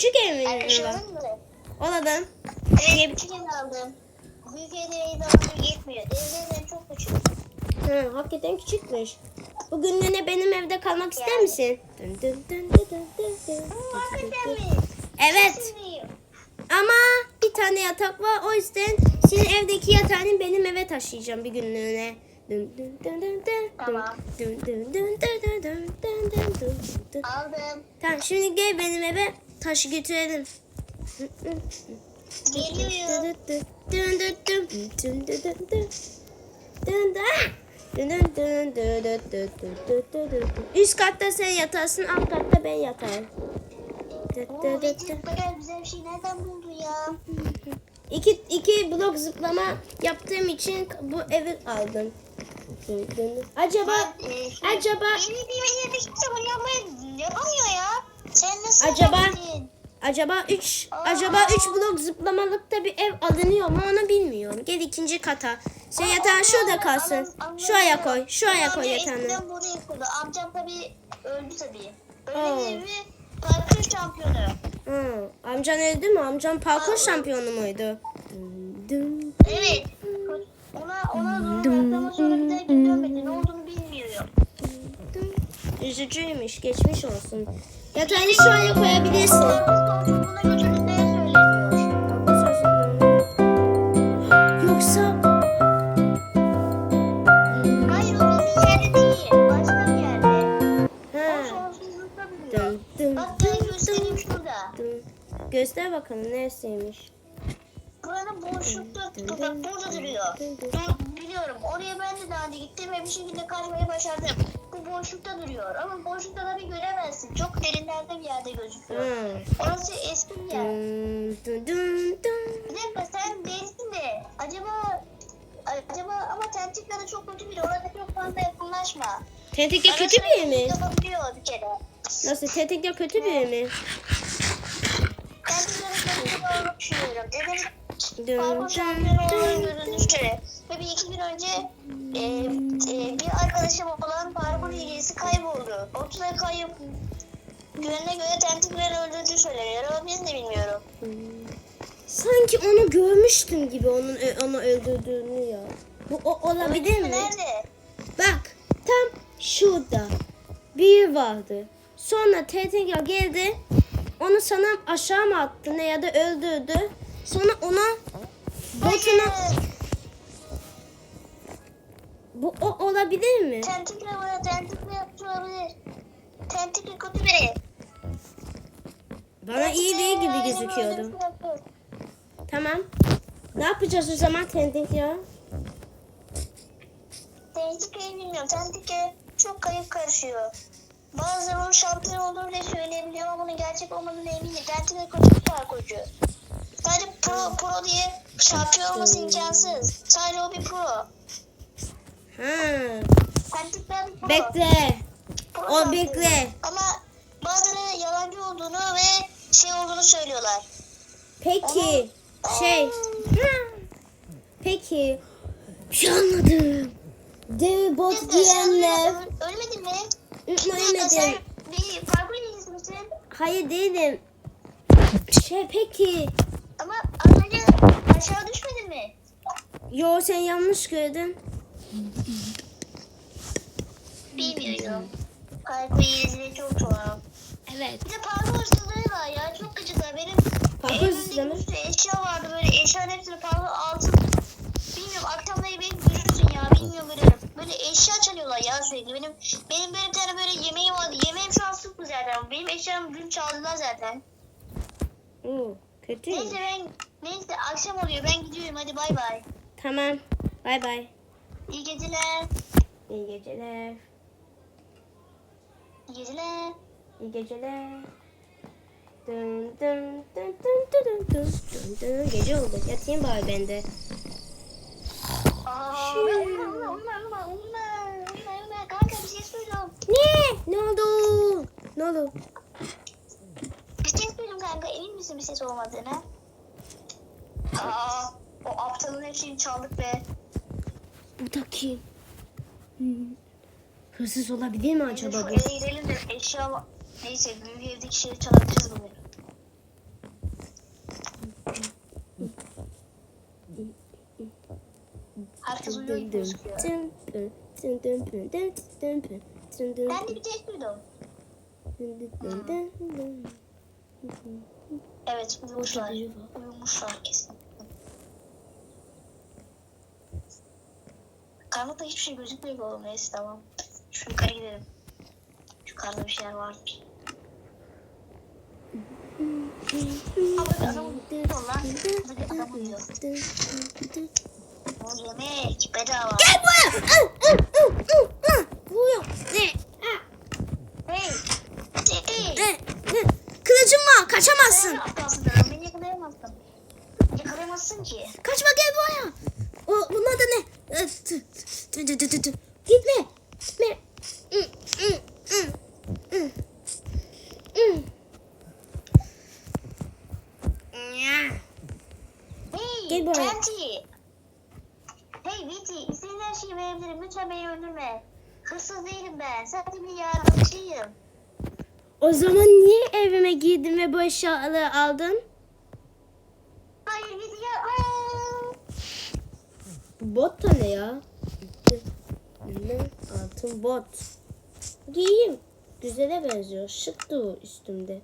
Küçük ev mi? Arkadaşımın mı? Oladın. Evet, küçük ev aldım. Büyük evde aldım yetmiyor. Evlerim çok küçük. Ha, hakikaten küçükmüş. Bugün yine benim evde kalmak ister misin? Dın dın dın dın dın dın dın? Evet ama bir tane yatak var o yüzden senin evdeki yatağını benim eve taşıyacağım bir günlüğüne. Dın dın dın dın dın Tamam. dın dın dın dın dın dın dın dın dın dın. Aldım. Tamam şimdi gel benim eve Taşı götürelim. Geliyor. Dün dün dün dün dün dün dün dün Üst katta sen yatarsın, alt katta ben yatarım. Oo, Recep bize bir şey nereden buldu ya? İki, iki blok zıplama yaptığım için bu evi aldım. Acaba, e, acaba... Beni bir yere hiç yapamıyor ya. Sen nasıl Acaba- yapabildin? acaba 3 Aa. acaba 3 blok zıplamalıkta bir ev alınıyor mu onu bilmiyorum. Gel ikinci kata. Sen Aa, yatağın şurada kalsın. anladım. Şuraya koy. Şuraya Amcam koy yatağını. Eskiden buraya kurdu. Amcam tabii öldü tabii. Ölen evi parkur şampiyonu. Hı, amcan öldü mü? Amcan parkur Aa. şampiyonu muydu? Evet. Ona ona ama sonra bir daha geri dönmedi. Ne olduğunu bilmiyorum. Üzücüymüş. Geçmiş olsun. Yatağını şuraya koyabilirsin. Yoksa Hayır o bizim yerde değil. Başka bir yerde. O sonsuzlukta duruyor. Dın dın Bak ben göstereyim dın şurada. dın. Göster bakalım neresiymiş. Buranın boşlukta bak burada duruyor. Dur, biliyorum. Oraya ben de daha önce gittim ve bir şekilde kaçmayı başardım. Boşlukta duruyor. Ama boşlukta tabii göremezsin. Çok derinlerde bir yerde gözüküyor. Hı. Orası eski bir yer. Dın dın dın. Bir dakika sen değilsin de acaba acaba ama tentikleri çok kötü biri. Orada çok fazla yakınlaşma. Tetikle kötü Arasına bir mi? Yapabiliyor bir kere. Nasıl tetikle kötü bir mi? Tentikleri kötü olduğunu düşünüyorum. Dedim Dın şampiyonu dın. görünüştü. Ve bir iki gün önce e, e, bir arkadaşım olan parkur hilesi kayboldu. Ortada kayıp Güvenine göre tentikleri öldürdüğü söyleniyor ama biz de bilmiyorum. Sanki onu görmüştüm gibi onun onu öldürdüğünü ya. Bu o olabilir mi? Nerede? Bak tam şurada bir vardı. Sonra Tetikla geldi. Onu sana aşağı mı attı ne ya da öldürdü. Sonra ona botuna bu o olabilir mi? Tentikle var. Tentikle yapmış olabilir. Tentikle kötü biri. Bana iyi değil gibi gözüküyordu. Tamam. Ne yapacağız o zaman Tetik ya? Tentikle'yi bilmiyorum. Tentikle çok kayıp karışıyor. Bazıları onun şampiyon olur diye söyleyebiliyor ama bunun gerçek olmadığını eminim. Tentikle kötü bir parkurcu. Sadece pro, diye şampiyon olması imkansız. Sadece o bir pro. Ha. Tentikle bir pro. Bekle. Pro O bekle. Ama bazıları yalancı olduğunu ve şey olduğunu söylüyorlar. Peki. Şey. Peki. Bir şey anladım. Dev bot diyenler. öl- ölmedin mi? Ölmedim. Parkur iyisi misin? Hayır değilim. Şey peki. Aşağı düşmedin mi? Yo sen yanlış gördün. Bilmiyorum. Parkur iyisi çok tuhaf. Evet. Bir de parkur hırsızlığı var ya çok gıcıklar. Benim Parkur evimin hırsızlığı mı? bir sürü eşya vardı böyle eşyanın hepsini parkur altın. Bilmiyorum akşamları beni görürsün ya bilmiyorum böyle. Böyle eşya çalıyorlar ya sürekli. Benim benim böyle bir tane böyle yemeğim vardı. Yemeğim şu an sıfır zaten. Benim eşyamı dün çaldılar zaten. Oo, kötü. Neyse ben neyse akşam oluyor ben gidiyorum hadi bay bay. Tamam. Bay bay. İyi geceler. İyi geceler. İyi geceler. İyi geceler. Dın dın dın dın dın dın dın dın. Gece oldu. Yatayım bari ben de. Aa, uyuma uyuma uyuma uyuma uyuma uyuma uyuma kanka bir şey söylüyorum. Ne? Ne oldu? Ne oldu? Bir şey söyleyeyim kanka emin misin bir ses olmadığına? Aa, o aptalın hepsini çaldık be. Bu da kim? Hmm. Hırsız olabilir mi acaba Şu bu? eve gidelim de eşya Neyse büyük evdeki şeyi çalabiliriz bugün. Herkes uyuyor gibi gözüküyor. Ben de bir tek duydum. Evet uyumuşlar. Uyumuşlar kesin. Karanlıkta hiçbir şey gözükmüyor ki oğlum. Neyse tamam. Şu yukarı gidelim. Yukarıda bir şeyler vardır. Ama bir adam uyuyor lan. Adam uyuyor. O yemek bedava. Gel buraya. Vuruyor. Ne? Hey. Hey. Kılıcım var. Kaçamazsın. Yakalayamazsın. Yakalayamazsın ki. Kaçma gel buraya. O, bunlar da ne? Gitme. Gitme. Hı. Ya. Hey. Gel buraya. Kenti. Hey Viti. İstediğin her şeyi verebilirim. Lütfen beni öldürme. Hırsız değilim ben. Sadece bir yardımcıyım. O zaman niye evime girdin ve bu eşyaları aldın? Hayır Viti gel. Aa! Bu bot da ne ya? Ne? Altın bot. Giyeyim. Güzele benziyor. Şık bu üstümde.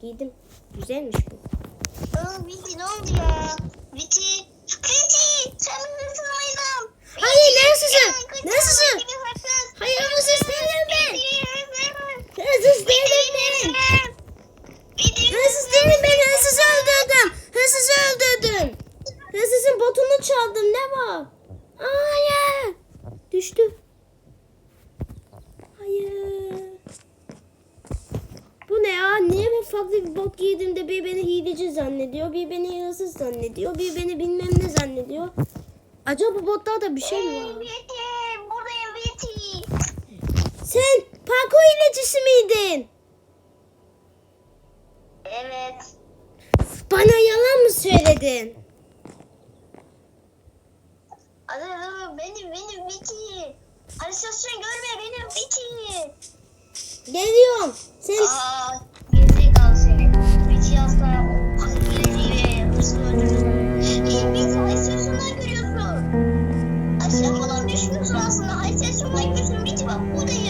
Giydim. Güzelmiş bu. Aa, Viti ne oldu ya? Viti. Sen bir hırsız mıydın? Hayır ne hırsızı? Viti, Ne hırsızı? Viti, hırsız. Hayır hırsız değilim ben. Viti, hırsız. Hırsız değilim ben. Viti, Hırsız değilim ben. Hırsızı öldürdüm. Hırsızı öldürdüm. Hırsızın botunu çaldım. Ne var? Hayır. Düştü. Hayır. Bu ne ya? Niye ben farklı bir bot giydim de bir beni hileci zannediyor, bir beni hırsız zannediyor, bir beni bilmem ne zannediyor. Acaba bu botlarda bir şey mi var? Viti. Buradayım Viti. Sen parkur hilecisi miydin? Evet. Bana yalan mı söyledin? Restorasyon görme benim biçi. Geliyorum. Sen... Aa, geri kal seni. Biçi hasta. Geleceği ve hırsını öldürürüz. Biz Restorasyon görüyorsun. Aşağı falan düşmüyorsun aslında. Restorasyon görüyorsun. Biçi bak buradayım.